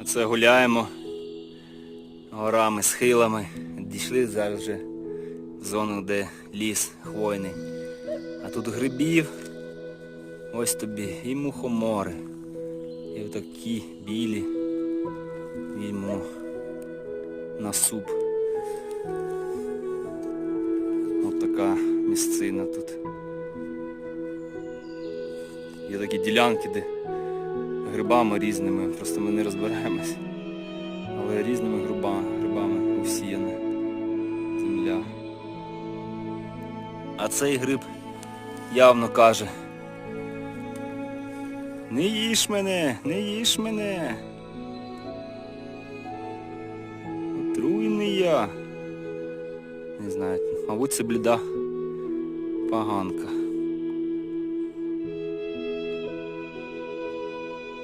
Оце гуляємо горами, схилами. Дійшли зараз вже в зону, де ліс хвойний. А тут грибів, ось тобі і мухомори. І отакі білі. Візьмемо на суп. Ось така місцина тут. Є такі ділянки, де грибами різними, просто ми не розберемось. Але різними грибами, грибами усіяна земля. А цей гриб явно каже. Не їж мене, не їж мене. Отруйний я. Не знаю, мабуть, це бліда поганка.